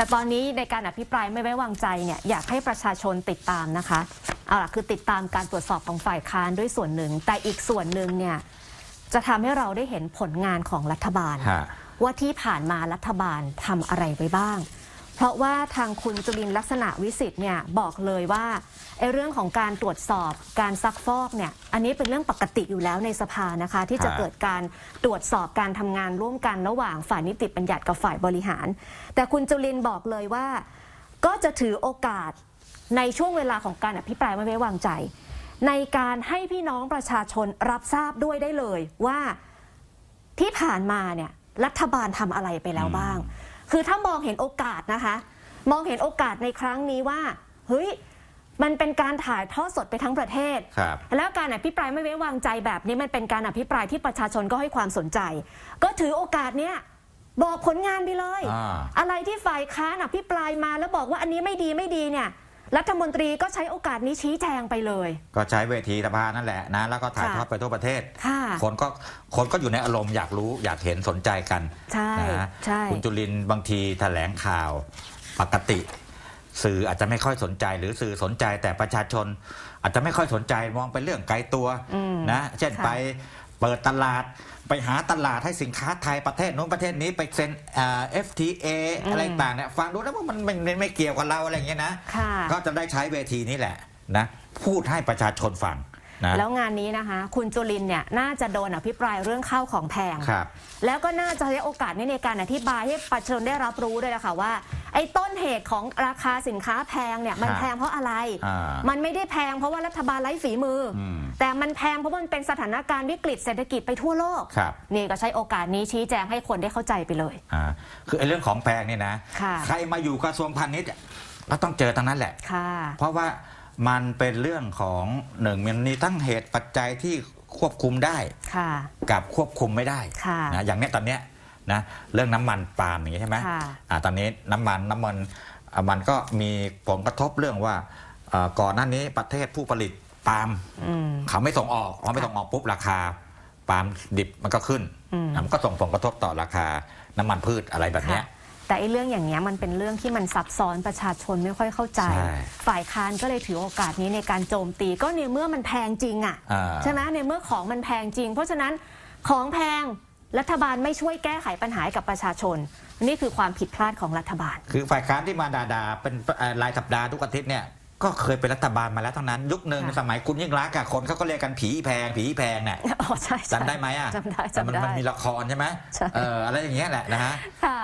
แต่ตอนนี้ในการอภิปรายไม่ไว้วางใจเนี่ยอยากให้ประชาชนติดตามนะคะเอาล่ะคือติดตามการตรวจสอบของฝ่ายค้านด้วยส่วนหนึ่ง แต่อีกส่วนหนึ่งเนี่ยจะทำให้เราได้เห็นผลงานของรัฐบาลฮะว่าที่ผ่านมารัฐบาลทำอะไรไว้บ้าง เพราะว่าทางคุณจุลินลักษณะวิสิทธิ์เนี่ยบอกเลยว่าไอ้เรื่องของการตรวจสอบการซักฟอกเนี่ยอันนี้เป็นเรื่องปกติอยู่แล้วในสภานะคะ ที่จะเกิดการตรวจสอบการทำงานร่วมกันระหว่างฝ่ายนิติบัญญัติกับฝ่ายบริหาร แต่คุณจุลินบอกเลยว่า ก็จะถือโอกาสในช่วงเวลาของการอภิปรายไม่ไว้วางใจ ในการให้พี่น้องประชาชนรับทราบด้วยได้เลยว่าที่ผ่านมาเนี่ยรัฐบาลทำอะไรไปแล้วบ้าง คือถ้ามองเห็นโอกาสนะคะ มองเห็นโอกาสในครั้งนี้ว่าเฮ้ยมันเป็นการถ่ายทอดสดไปทั้งประเทศ ครับ แล้วการอภิปรายไม่ไว้วางใจแบบนี้มันเป็นการอภิปรายที่ประชาชนก็ให้ความสนใจ ก็ถือโอกาสเนี้ยบอกผลงานไปเลยอ่า อะไรที่ฝ่ายค้านอภิปรายมาแล้วบอกว่าอันนี้ไม่ดีไม่ดีเนี่ย รัฐมนตรีก็ใช้โอกาสนี้ชี้แจงไปเลย ก็ใช้เวทีสภานั่นแหละนะ แล้วก็ถ่ายค่ะทอดไปทั่วประเทศ ค่ะคนก็คนก็อยู่ในอารมณ์อยากรู้อยากเห็นสนใจกันใช่นะใช่ คุณจุลินทร์บางทีแถลงข่าวปกติ สื่ออาจจะไม่ค่อยสนใจหรือสื่อสนใจแต่ประชาชน อาจจะไม่ค่อยสนใจมองเป็นเรื่องไกลตัวอืมนะ เช่นค่ะ ไป เปิดตลาดไปหาตลาดให้สินค้าไทยประเทศนู้นประเทศนี้ไปเซ็นอ่า FTA อะไรต่างเนี่ยฟังดูแล้วว่ามันมันมันไม่เกี่ยวกับเราอะไรอย่างเงี้ยนะ ค่ะ ก็จะได้ใช้เวทีนี้แหละนะพูดให้ประชาชนฟัง นะแล้วงานนี้นะคะ คุณจุลินเนี่ยน่าจะโดนอภิปรายเรื่องข้าวของแพง ครับ แล้วก็น่าจะใช้โอกาสนี้ในการอธิบายให้ประชาชนได้รับรู้ด้วยนะคะว่า ไอ้ต้นเหตุของราคาสินค้าแพงเนี่ยมันฮะแพงเพราะอะไร อ่ามันไม่ได้แพงเพราะว่ารัฐบาลไร้ฝีมืออมแต่มันแพงเพราะว่ามันเป็นสถานการณ์วิกฤตเศรษฐกิจไปทั่วโลก ครับ นี่ก็ใช้โอกาสนี้ชี้แจงให้คนได้เข้าใจไปเลย อ่าคือไอ้เรื่องของแพงเนี่ยนะ ค่ะ ใครมาอยู่กระทรวงพาณิชย์ก็ต้องเจอทั้งนั้นแหละ ค่ะ เพราะว่า มันเป็นเรื่องของหนึ่งมันมีทั้งเหตุปัจจัยที่ควบคุมได้ ค่ะ กับควบคุมไม่ได้ค่ะ นะอย่างเนี้ยตอนเนี้ยนะเรื่องน้ำมันปาล์มอย่างนี้ใช่ไหมค่ะ อ่าตอนนี้น้ำมันน้ำมันอะมันก็มีผลกระทบเรื่องว่าอ่าก่อนหน้านี้ประเทศผู้ผลิตปาล์มอืม เขาไม่ส่งออกเขาไม่ส่งออกปุ๊บราคาปาล์มดิบมันก็ขึ้นอืมอะมันก็ส่งผลกระทบต่อราคาน้ำมันพืชอะไรแบบเนี้ย ค่ะ แต่ไอ้เรื่องอย่างเงี้ยมันเป็นเรื่องที่มันซับซ้อนประชาชนไม่ค่อยเข้าใจ ใช่ฝ่ายค้านก็เลยถือโอกาสนี้ในการโจมตีก็ในเมื่อมันแพงจริงอะอ่า ใช่ไหมในเมื่อของมันแพงจริง เพราะฉะนั้นของแพงรัฐบาลไม่ช่วยแก้ไขปัญหาให้กับประชาชน นี่คือความผิดพลาดของรัฐบาล คือฝ่ายค้านที่มาด่าๆเป็นเอ่อรายสัปดาห์ทุกอาทิตย์เนี่ยก็เคยเป็นรัฐบาลมาแล้วทั้งนั้น ยุคหนึ่งค่ะ สมัยคุณยิ่งรักษณ์อะคนเขาก็เรียกกันผีแพง ผีแพงเนี่ยอ๋อใช่ใช่จำได้ไหมอะจำได้แต่มันจำได้ มันมีละครใช่ไหมใช่ เอออะไรอย่างเงี้ยแหละนะฮะ ค่ะ